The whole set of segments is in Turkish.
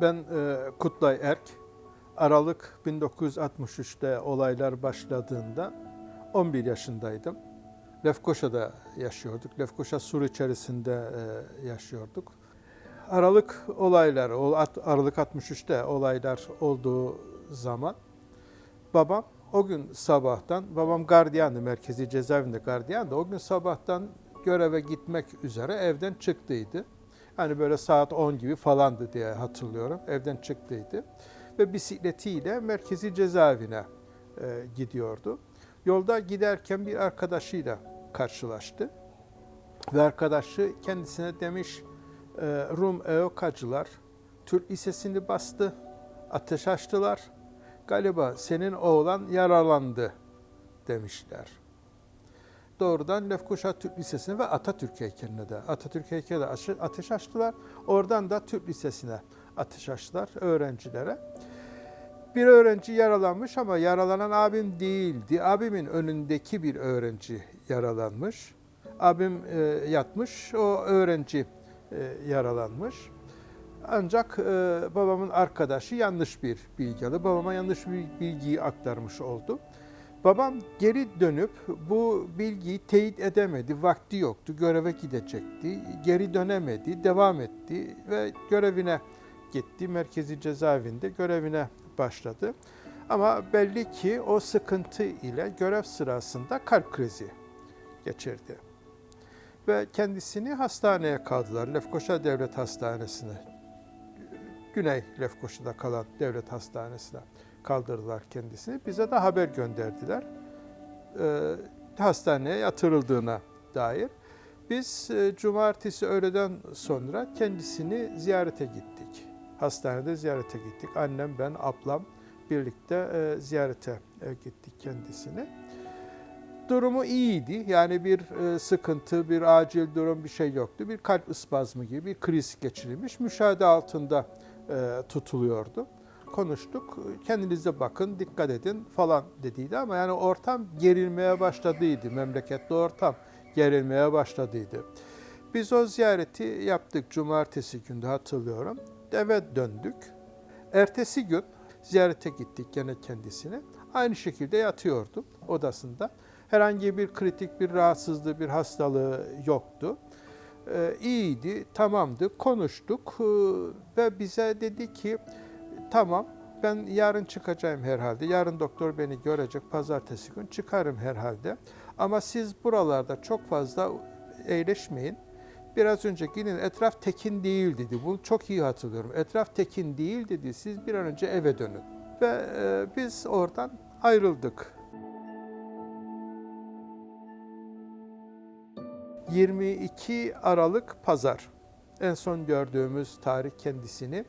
Ben e, Kutlay Erk. Aralık 1963'te olaylar başladığında 11 yaşındaydım. Lefkoşa'da yaşıyorduk. Lefkoşa Sur içerisinde e, yaşıyorduk. Aralık olayları, Aralık 63'te olaylar olduğu zaman babam o gün sabahtan, babam gardiyandı, merkezi cezaevinde gardiyandı. O gün sabahtan göreve gitmek üzere evden çıktıydı. Hani böyle saat 10 gibi falandı diye hatırlıyorum. Evden çıktıydı. Ve bisikletiyle merkezi cezaevine e, gidiyordu. Yolda giderken bir arkadaşıyla karşılaştı. Ve arkadaşı kendisine demiş, e, Rum EOKacılar Türk Lisesi'ni bastı, ateş açtılar. Galiba senin oğlan yaralandı demişler. Doğrudan Lefkoşa Türk Lisesi'ne ve Atatürk heykeline de, Atatürk heykeline de ateş açtılar. Oradan da Türk Lisesi'ne ateş açtılar öğrencilere. Bir öğrenci yaralanmış ama yaralanan abim değildi. Abimin önündeki bir öğrenci yaralanmış. Abim e, yatmış, o öğrenci e, yaralanmış. Ancak e, babamın arkadaşı yanlış bir bilgi aldı. Babama yanlış bir bilgiyi aktarmış oldu. Babam geri dönüp bu bilgiyi teyit edemedi. Vakti yoktu. Göreve gidecekti. Geri dönemedi. Devam etti ve görevine gitti. Merkezi cezaevinde görevine başladı. Ama belli ki o sıkıntı ile görev sırasında kalp krizi geçirdi. Ve kendisini hastaneye kaldılar. Lefkoşa Devlet Hastanesi'ne. Güney Lefkoşa'da kalan devlet hastanesine kaldırdılar kendisini. Bize de haber gönderdiler. Ee, hastaneye yatırıldığına dair. Biz e, cumartesi öğleden sonra kendisini ziyarete gittik. Hastanede ziyarete gittik. Annem, ben, ablam birlikte e, ziyarete e, gittik kendisini. Durumu iyiydi. Yani bir e, sıkıntı, bir acil durum bir şey yoktu. Bir kalp ıspazmı gibi bir kriz geçirilmiş. Müşahede altında e, tutuluyordu. Konuştuk. Kendinize bakın, dikkat edin falan dediydi ama yani ortam gerilmeye başladıydı. Memlekette ortam gerilmeye başladıydı. Biz o ziyareti yaptık cumartesi günde hatırlıyorum. Eve döndük. Ertesi gün ziyarete gittik gene kendisine. Aynı şekilde yatıyordu odasında. Herhangi bir kritik bir rahatsızlığı, bir hastalığı yoktu. Ee, iyiydi, tamamdı, konuştuk ee, ve bize dedi ki tamam ben yarın çıkacağım herhalde. Yarın doktor beni görecek, pazartesi gün çıkarım herhalde. Ama siz buralarda çok fazla eğleşmeyin. Biraz önce gidin etraf tekin değil dedi. Bunu çok iyi hatırlıyorum. Etraf tekin değil dedi. Siz bir an önce eve dönün. Ve e, biz oradan ayrıldık. 22 Aralık Pazar. En son gördüğümüz tarih kendisini.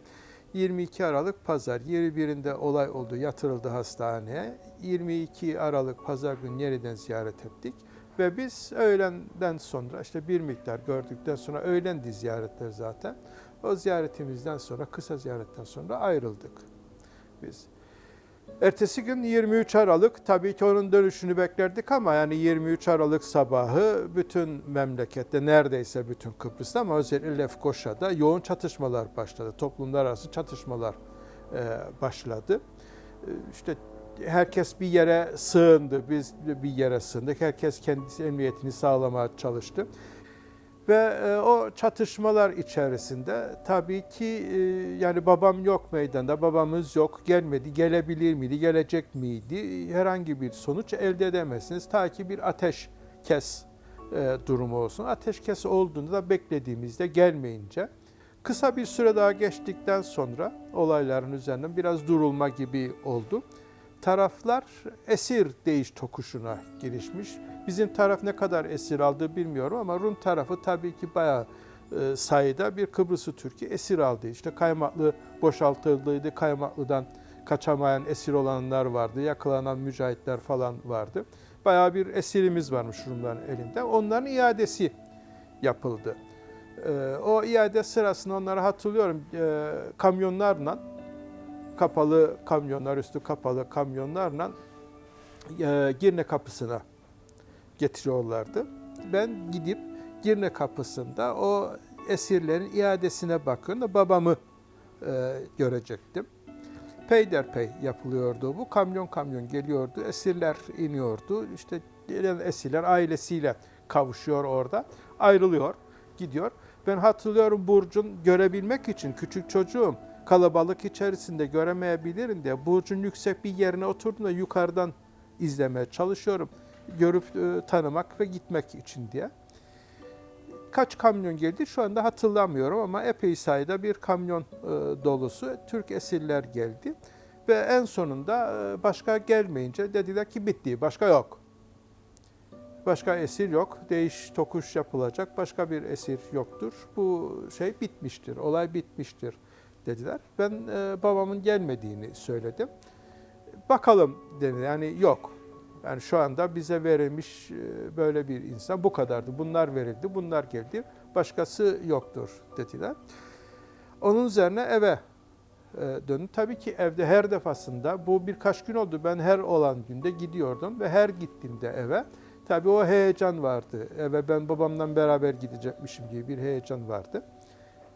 22 Aralık Pazar. 21'inde olay oldu, yatırıldı hastaneye. 22 Aralık Pazar günü yeniden ziyaret ettik. Ve biz öğlenden sonra işte bir miktar gördükten sonra öğlendi ziyaretler zaten. O ziyaretimizden sonra, kısa ziyaretten sonra ayrıldık biz. Ertesi gün 23 Aralık tabii ki onun dönüşünü beklerdik ama yani 23 Aralık sabahı bütün memlekette neredeyse bütün Kıbrıs'ta ama özellikle Lefkoşa'da yoğun çatışmalar başladı. Toplumlar arası çatışmalar e, başladı. E, işte herkes bir yere sığındı, biz bir yere sığındık. Herkes kendisi emniyetini sağlamaya çalıştı. Ve e, o çatışmalar içerisinde tabii ki e, yani babam yok meydanda, babamız yok, gelmedi, gelebilir miydi, gelecek miydi? Herhangi bir sonuç elde edemezsiniz. Ta ki bir ateş kes e, durumu olsun. Ateş kes olduğunda da beklediğimizde gelmeyince kısa bir süre daha geçtikten sonra olayların üzerinden biraz durulma gibi oldu. Taraflar esir değiş tokuşuna girişmiş. Bizim taraf ne kadar esir aldı bilmiyorum ama Rum tarafı tabii ki bayağı e, sayıda bir Kıbrıs'ı Türkiye esir aldı. İşte Kaymaklı boşaltıldıydı. Kaymaklı'dan kaçamayan esir olanlar vardı. Yakalanan mücahitler falan vardı. Bayağı bir esirimiz varmış Rumların elinde. Onların iadesi yapıldı. E, o iade sırasında onları hatırlıyorum e, kamyonlarla kapalı kamyonlar, üstü kapalı kamyonlarla e, Girne kapısına getiriyorlardı. Ben gidip Girne kapısında o esirlerin iadesine da babamı e, görecektim. Peyderpey yapılıyordu bu. Kamyon kamyon geliyordu. Esirler iniyordu. İşte gelen esirler ailesiyle kavuşuyor orada. Ayrılıyor, gidiyor. Ben hatırlıyorum Burcu'n görebilmek için küçük çocuğum kalabalık içerisinde göremeyebilirim diye Burcu'nun yüksek bir yerine oturduğunda yukarıdan izlemeye çalışıyorum. Görüp e, tanımak ve gitmek için diye. Kaç kamyon geldi şu anda hatırlamıyorum ama epey sayıda bir kamyon e, dolusu Türk esirler geldi. Ve en sonunda e, başka gelmeyince dediler ki bitti, başka yok. Başka esir yok, değiş tokuş yapılacak, başka bir esir yoktur. Bu şey bitmiştir, olay bitmiştir dediler. Ben e, babamın gelmediğini söyledim. Bakalım dedi, yani yok. Yani şu anda bize verilmiş e, böyle bir insan bu kadardı. Bunlar verildi, bunlar geldi. Başkası yoktur dediler. Onun üzerine eve e, döndüm. Tabii ki evde her defasında bu birkaç gün oldu. Ben her olan günde gidiyordum ve her gittiğimde eve tabii o heyecan vardı. Eve ben babamla beraber gidecekmişim gibi bir heyecan vardı.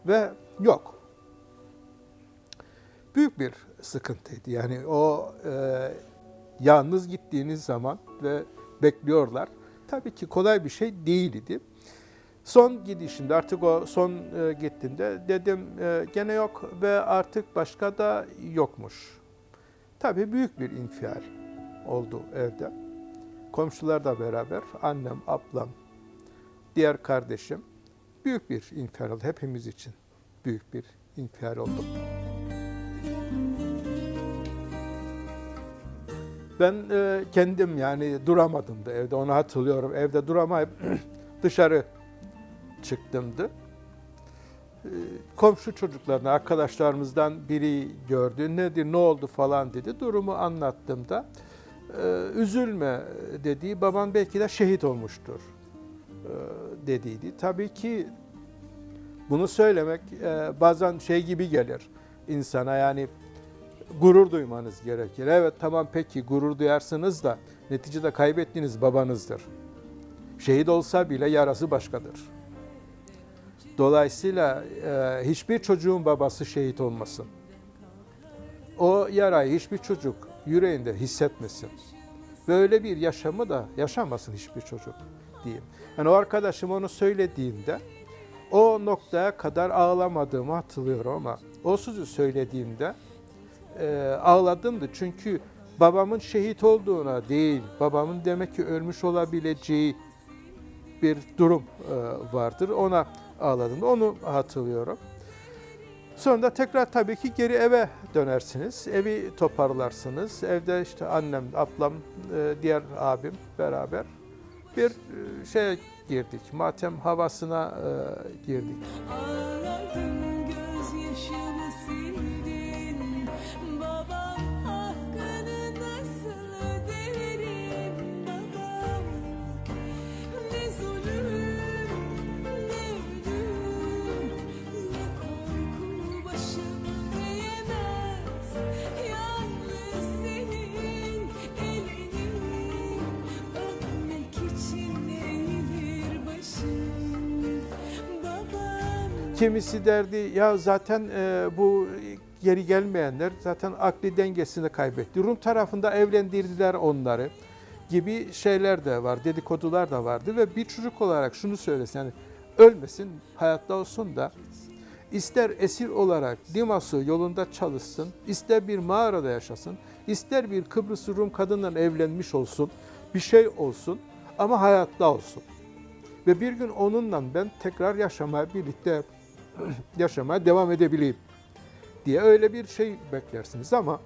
Ve yok. Büyük bir sıkıntıydı. Yani o e, yalnız gittiğiniz zaman ve bekliyorlar. Tabii ki kolay bir şey değildi. Son gidişimde artık o son e, gittiğimde dedim e, gene yok ve artık başka da yokmuş. Tabii büyük bir infial oldu evde. Komşular da beraber, annem, ablam, diğer kardeşim. Büyük bir infial oldu hepimiz için. Büyük bir infial oldu. Ben e, kendim yani duramadım da evde onu hatırlıyorum. Evde duramayıp dışarı çıktımdı. E, komşu çocuklarına, arkadaşlarımızdan biri gördü. Nedir, ne oldu falan dedi. Durumu anlattığımda e, üzülme dediği baban belki de şehit olmuştur e, dediydi. Tabii ki bunu söylemek e, bazen şey gibi gelir insana yani gurur duymanız gerekir. Evet tamam peki gurur duyarsınız da neticede kaybettiğiniz babanızdır. Şehit olsa bile yarası başkadır. Dolayısıyla e, hiçbir çocuğun babası şehit olmasın. O yarayı hiçbir çocuk yüreğinde hissetmesin. Böyle bir yaşamı da yaşamasın hiçbir çocuk diyeyim. Yani o arkadaşım onu söylediğinde o noktaya kadar ağlamadığımı hatırlıyorum ama o sözü söylediğimde e, ağladımdı. Çünkü babamın şehit olduğuna değil, babamın demek ki ölmüş olabileceği bir durum e, vardır. Ona ağladım. Onu hatırlıyorum. Sonra tekrar tabii ki geri eve dönersiniz. Evi toparlarsınız. Evde işte annem, ablam, e, diğer abim beraber bir e, şeye girdik. Matem havasına e, girdik. Ağladım Kimisi derdi ya zaten e, bu geri gelmeyenler zaten akli dengesini kaybetti. Rum tarafında evlendirdiler onları gibi şeyler de var, dedikodular da vardı ve bir çocuk olarak şunu söylesin yani ölmesin, hayatta olsun da ister esir olarak Dimas'ı yolunda çalışsın, ister bir mağarada yaşasın, ister bir Kıbrıs Rum kadınla evlenmiş olsun, bir şey olsun ama hayatta olsun. Ve bir gün onunla ben tekrar yaşamaya, birlikte yaşamaya devam edebileyim diye öyle bir şey beklersiniz ama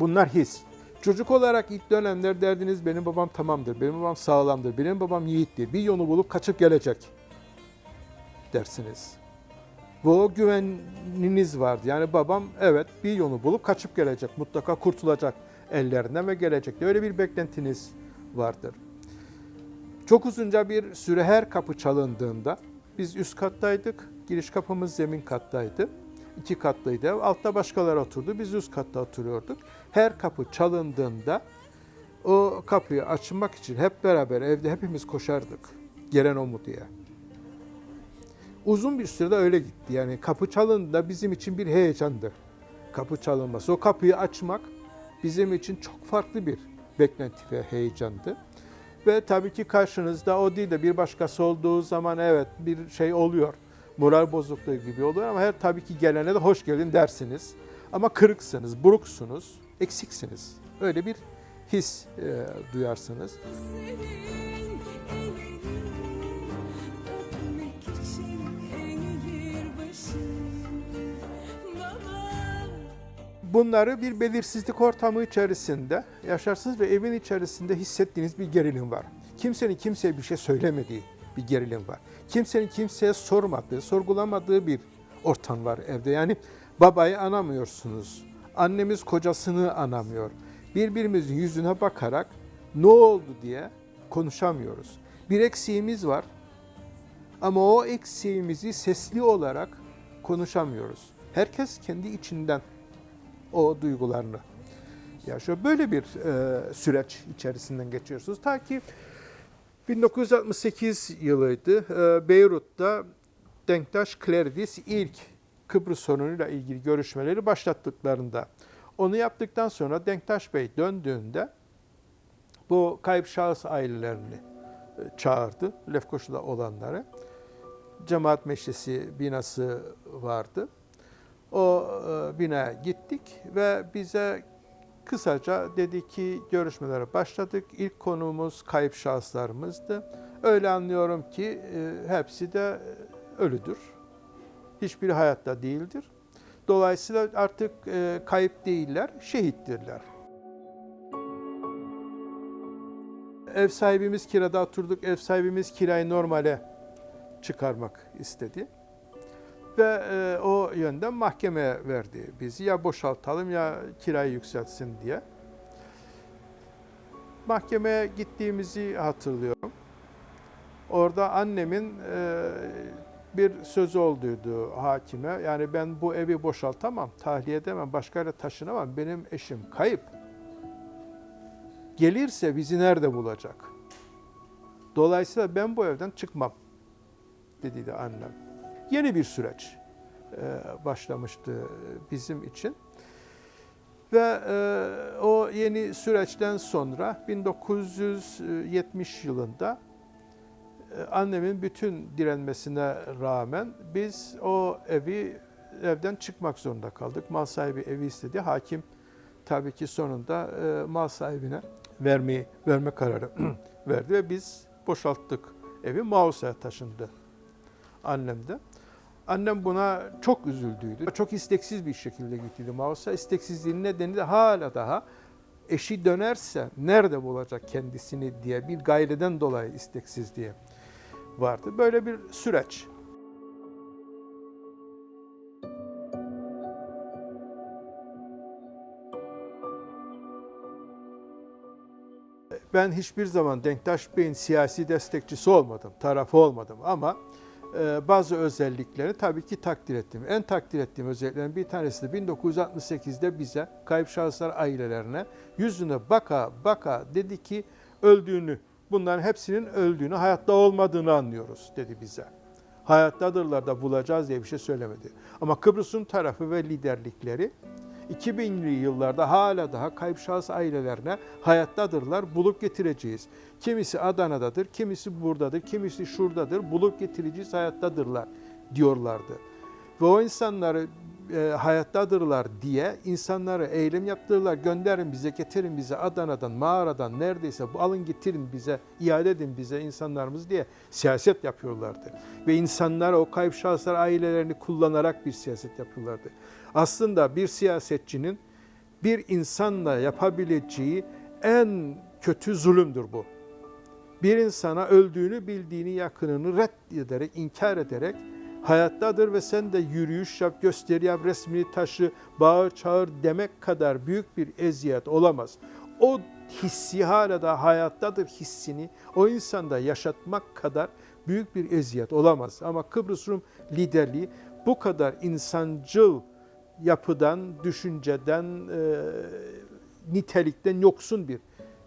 bunlar his. Çocuk olarak ilk dönemler derdiniz benim babam tamamdır, benim babam sağlamdır, benim babam yiğittir, bir yolu bulup kaçıp gelecek dersiniz. Bu güveniniz vardı. Yani babam evet bir yolu bulup kaçıp gelecek, mutlaka kurtulacak ellerinden ve gelecek. Öyle bir beklentiniz vardır. Çok uzunca bir süre her kapı çalındığında biz üst kattaydık, giriş kapımız zemin kattaydı. İki katlıydı ev. Altta başkaları oturdu. Biz üst katta oturuyorduk. Her kapı çalındığında o kapıyı açmak için hep beraber evde hepimiz koşardık. Gelen o mu diye. Uzun bir sürede öyle gitti. Yani kapı çalındığında bizim için bir heyecandı. Kapı çalınması. O kapıyı açmak bizim için çok farklı bir beklenti ve heyecandı. Ve tabii ki karşınızda o değil de bir başkası olduğu zaman evet bir şey oluyor. Moral bozukluğu gibi oluyor ama her tabii ki gelene de hoş geldin dersiniz. Ama kırıksınız, buruksunuz, eksiksiniz. Öyle bir his e, duyarsınız. Senin elini Bunları bir belirsizlik ortamı içerisinde yaşarsınız ve evin içerisinde hissettiğiniz bir gerilim var. Kimsenin kimseye bir şey söylemediği bir gerilim var. Kimsenin kimseye sormadığı, sorgulamadığı bir ortam var evde. Yani babayı anamıyorsunuz. Annemiz kocasını anamıyor. Birbirimizin yüzüne bakarak ne oldu diye konuşamıyoruz. Bir eksiğimiz var ama o eksiğimizi sesli olarak konuşamıyoruz. Herkes kendi içinden o duygularını yaşıyor. Böyle bir e, süreç içerisinden geçiyorsunuz. Ta ki 1968 yılıydı. E, Beyrut'ta Denktaş Cleritis ilk Kıbrıs sorunuyla ilgili görüşmeleri başlattıklarında. Onu yaptıktan sonra Denktaş Bey döndüğünde bu kayıp şahıs ailelerini e, çağırdı. Lefkoşa'da olanları. Cemaat Meclisi binası vardı. O e, binaya gittik ve bize kısaca dedi ki görüşmelere başladık. İlk konumuz kayıp şahıslarımızdı. Öyle anlıyorum ki e, hepsi de e, ölüdür. Hiçbiri hayatta değildir. Dolayısıyla artık kayıp değiller, şehittirler. Ev sahibimiz kirada oturduk. Ev sahibimiz kirayı normale çıkarmak istedi ve e, o yönden mahkemeye verdi bizi. Ya boşaltalım ya kirayı yükseltsin diye. Mahkemeye gittiğimizi hatırlıyorum. Orada annemin e, bir sözü olduydu hakime. Yani ben bu evi boşaltamam, tahliye edemem, başka yere taşınamam. Benim eşim kayıp. Gelirse bizi nerede bulacak? Dolayısıyla ben bu evden çıkmam, dedi de annem yeni bir süreç e, başlamıştı bizim için. Ve e, o yeni süreçten sonra 1970 yılında e, annemin bütün direnmesine rağmen biz o evi evden çıkmak zorunda kaldık. Mal sahibi evi istedi. Hakim tabii ki sonunda mal sahibine vermeyi verme kararı verdi ve biz boşalttık evi. Mausa'ya taşındı annem de. Annem buna çok üzüldüydü. Çok isteksiz bir şekilde gittiydi Mausa. İsteksizliğin nedeni de hala daha eşi dönerse nerede bulacak kendisini diye bir gayreden dolayı isteksizliği vardı. Böyle bir süreç. Ben hiçbir zaman Denktaş Bey'in siyasi destekçisi olmadım, tarafı olmadım ama bazı özelliklerini tabii ki takdir ettim. En takdir ettiğim özelliklerin bir tanesi de 1968'de bize kayıp şahıslar ailelerine yüzüne baka baka dedi ki öldüğünü, bunların hepsinin öldüğünü, hayatta olmadığını anlıyoruz dedi bize. Hayattadırlar da bulacağız diye bir şey söylemedi. Ama Kıbrıs'ın tarafı ve liderlikleri 2000'li yıllarda hala daha kayıp şahıs ailelerine hayattadırlar, bulup getireceğiz. Kimisi Adana'dadır, kimisi buradadır, kimisi şuradadır, bulup getireceğiz, hayattadırlar diyorlardı. Ve o insanları e, hayattadırlar diye insanları eylem yaptırırlar. Gönderin bize, getirin bize Adana'dan, mağaradan, neredeyse alın getirin bize, iade edin bize insanlarımız diye siyaset yapıyorlardı. Ve insanlar o kayıp şahıslar ailelerini kullanarak bir siyaset yapıyorlardı. Aslında bir siyasetçinin bir insanla yapabileceği en kötü zulümdür bu. Bir insana öldüğünü bildiğini yakınını reddederek, inkar ederek hayattadır ve sen de yürüyüş yap, gösteri yap, resmini taşı, bağır çağır demek kadar büyük bir eziyet olamaz. O hissi hala da hayattadır hissini o insanda yaşatmak kadar büyük bir eziyet olamaz. Ama Kıbrıs Rum liderliği bu kadar insancıl yapıdan, düşünceden, e, nitelikten yoksun bir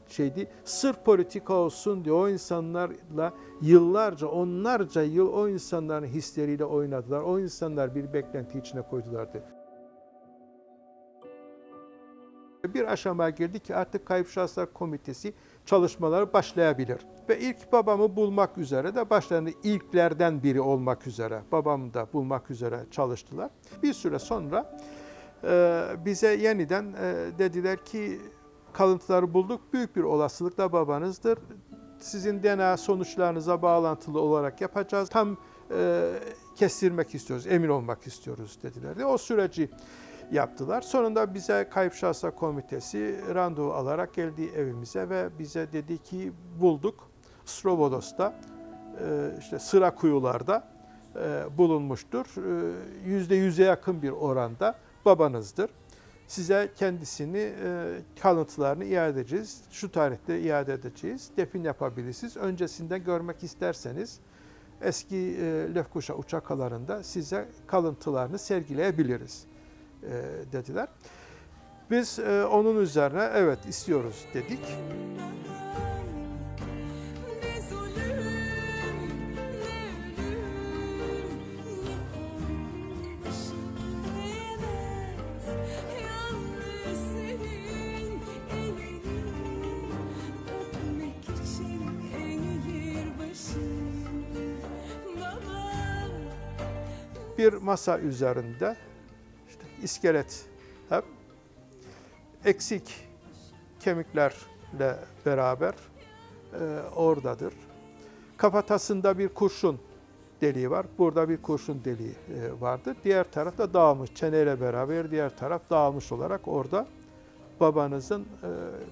şeydi. Sırf politika olsun diye o insanlarla yıllarca, onlarca yıl o insanların hisleriyle oynadılar. O insanlar bir beklenti içine koydulardı. Bir aşamaya geldi ki artık Kayıp Şahıslar Komitesi çalışmaları başlayabilir. Ve ilk babamı bulmak üzere de başlarında ilklerden biri olmak üzere, babamı da bulmak üzere çalıştılar. Bir süre sonra e, bize yeniden e, dediler ki kalıntıları bulduk. Büyük bir olasılıkla babanızdır. Sizin DNA sonuçlarınıza bağlantılı olarak yapacağız. Tam e, kestirmek istiyoruz, emin olmak istiyoruz dediler. O süreci yaptılar. Sonunda bize Kayıp Şahıslar Komitesi randevu alarak geldi evimize ve bize dedi ki bulduk. Strovodos'ta e, işte sıra kuyularda e, bulunmuştur. E, Yüzde yüze yakın bir oranda babanızdır. Size kendisini kalıntılarını iade edeceğiz. Şu tarihte iade edeceğiz. Defin yapabilirsiniz. Öncesinde görmek isterseniz eski e, Lefkoşa uçak alanında size kalıntılarını sergileyebiliriz e, dediler. Biz e, onun üzerine evet istiyoruz dedik. Bir masa üzerinde iskelet hep eksik kemiklerle beraber e, oradadır. Kafatasında bir kurşun deliği var. Burada bir kurşun deliği e, vardır. Diğer tarafta dağılmış. Çeneyle beraber diğer taraf dağılmış olarak orada babanızın e,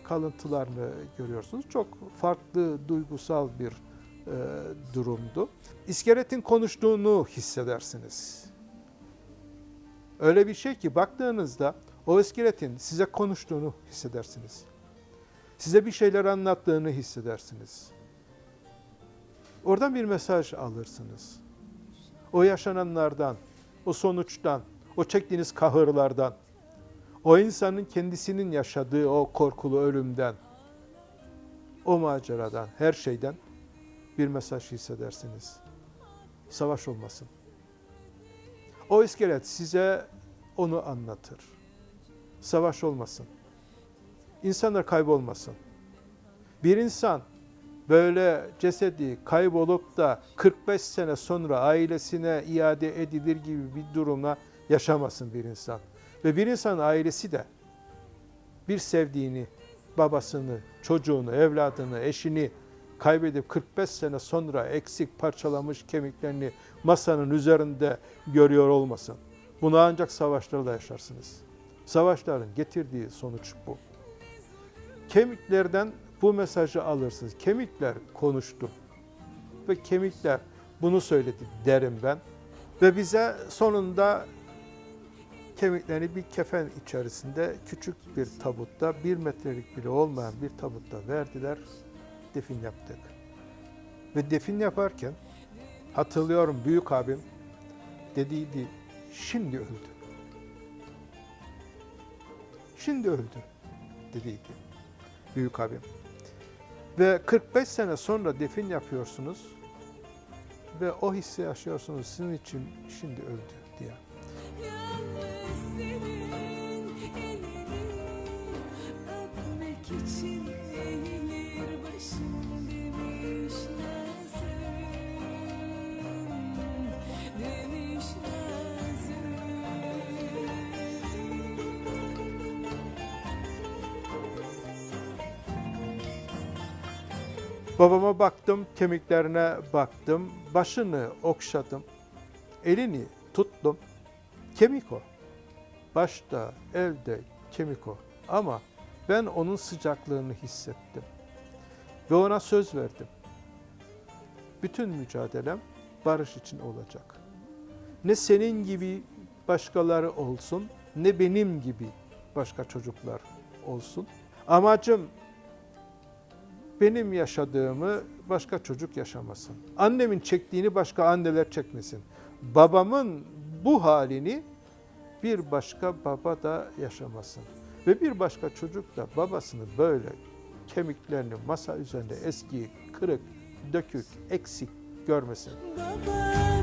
kalıntılarını görüyorsunuz. Çok farklı duygusal bir e, durumdu. İskeletin konuştuğunu hissedersiniz. Öyle bir şey ki baktığınızda o iskeletin size konuştuğunu hissedersiniz. Size bir şeyler anlattığını hissedersiniz. Oradan bir mesaj alırsınız. O yaşananlardan, o sonuçtan, o çektiğiniz kahırlardan, o insanın kendisinin yaşadığı o korkulu ölümden, o maceradan, her şeyden bir mesaj hissedersiniz. Savaş olmasın. O iskelet size onu anlatır. Savaş olmasın. İnsanlar kaybolmasın. Bir insan böyle cesedi kaybolup da 45 sene sonra ailesine iade edilir gibi bir durumla yaşamasın bir insan. Ve bir insan ailesi de bir sevdiğini, babasını, çocuğunu, evladını, eşini kaybedip 45 sene sonra eksik parçalamış kemiklerini masanın üzerinde görüyor olmasın. Bunu ancak savaşlarda yaşarsınız. Savaşların getirdiği sonuç bu. Kemiklerden bu mesajı alırsınız. Kemikler konuştu ve kemikler bunu söyledi derim ben. Ve bize sonunda kemiklerini bir kefen içerisinde küçük bir tabutta, bir metrelik bile olmayan bir tabutta verdiler. Defin yaptık. Ve defin yaparken hatırlıyorum büyük abim dediydi, şimdi öldü. Şimdi öldü dediydi büyük abim. Ve 45 sene sonra defin yapıyorsunuz ve o hissi yaşıyorsunuz sizin için şimdi öldü diye. Babama baktım, kemiklerine baktım, başını okşadım, elini tuttum. Kemik o. Başta, elde kemik o. Ama ben onun sıcaklığını hissettim. Ve ona söz verdim. Bütün mücadelem barış için olacak. Ne senin gibi başkaları olsun, ne benim gibi başka çocuklar olsun. Amacım benim yaşadığımı başka çocuk yaşamasın. Annemin çektiğini başka anneler çekmesin. Babamın bu halini bir başka baba da yaşamasın. Ve bir başka çocuk da babasını böyle kemiklerini masa üzerinde eski, kırık, dökük, eksik görmesin. Baba